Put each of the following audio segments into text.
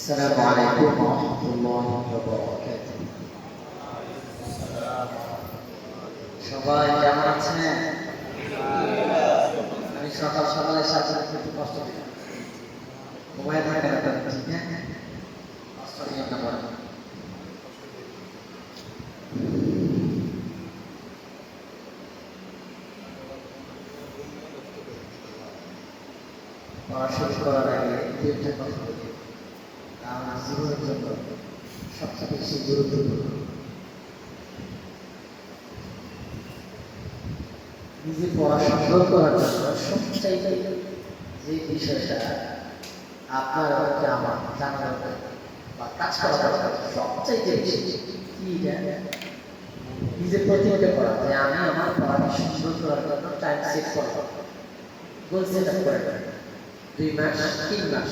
السلام عليكم ورحمة الله وبركاته সবাই কেমন আছেন আমি সকাল সকালে সাথে সাথে একটু কষ্ট দিই ঘুমায় থাকেন আপনারা ঠিক আছে কষ্ট নিয়ে আপনার বলেন পড়াশোনা করার আগে দু একটা কথা বলি আমার জীবনের জন্য সবচেয়ে বেশি গুরুত্বপূর্ণ। নিজে পড়াশোনা করার জন্য সবচাইতে যে বিষয়টা আপনার আমার জানা দরকার বা কাজ সবচাইতে বেশি কি করা, যে আমি আমার করার জন্য time set goal set up করে দুই মাস, তিন মাস।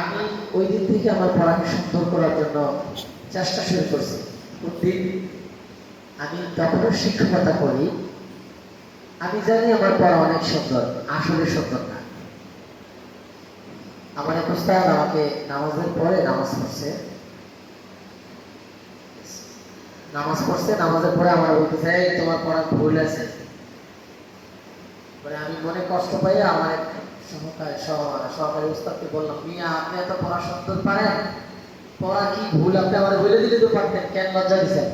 আমি ওই দিন থেকে আমার পড়াকে সুন্দর করার জন্য চেষ্টা শুরু করছি। প্রতিদিন আমি তখনও শিক্ষকতা করি, আমি জানি আমার পড়া অনেক সুন্দর, আসলে সুন্দর না। আমার এক উস্তাদ আমাকে নামাজের পরে নামাজ পড়ছে। নামাজ পড়ছে, নামাজের পরে আমার বলতেছে, এই, তোমার পড়া ভুল আছে। আমি মনে কষ্ট পাই আমার এক সহকারী সহ- সহকারী উস্তাদকে বললাম, মিয়া, আপনি এত পড়া সুন্দর পারেন? পড়া কি ভুল? আপনি আমার বলে দিলে তো পারতেন, কেন লজ্জা দিচ্ছেন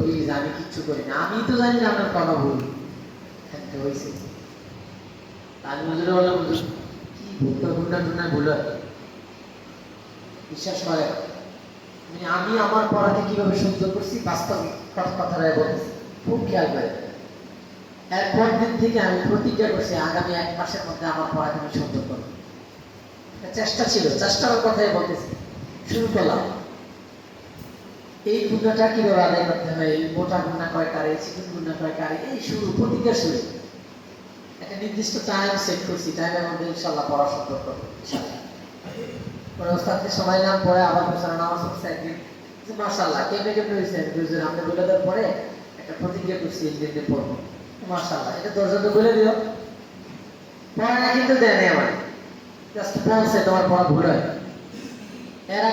প্লিজ আমি কিচ্ছু করি না। আমি তো জানি না আপনার ভুল। হয়েছে আমি হুজুরে বললাম, হুজুর, কি ভুলটা ভুলটা ভুল বিশ্বাস করে মানে আমি আমার পড়াকে কীভাবে সুন্দর করছি? বাস্তবিক কথা কথাটাই বলতেছি। খুব খেয়াল করে। এরপর দিন থেকে আমি প্রতিজ্ঞা করছি, আগামী এক মাসের মধ্যে আমার আমি সুন্দর করব। চেষ্টা ছিল, চেষ্টার কথাই বলতেছি। শুরু করলাম। এই গুণাটা কীভাবে আদায় করতে হয়? এই মোটা গুণা কয় কারে চিকন গুণা কয় কারে? এই শুরু, প্রতিজ্ঞা শুরু। একটা নির্দিষ্ট টাইম সেট করছি টাইমের মধ্যে ইনশাল্লাহ পড়া সুন্দর করব সময় নাম পরে আবার বছর নামাজ পড়ছে একদিন। কেমনে হয়েছে? বলে পরে একটা প্রতিজ্ঞা করছি দিন পড়ব। মাশাল্লাহ এটা দরজাটা বলে দিও। পড়া কিন্তু দেয় নাই আমার। জাস্ট বলছে তোমার পড়া ভুল হয়। এর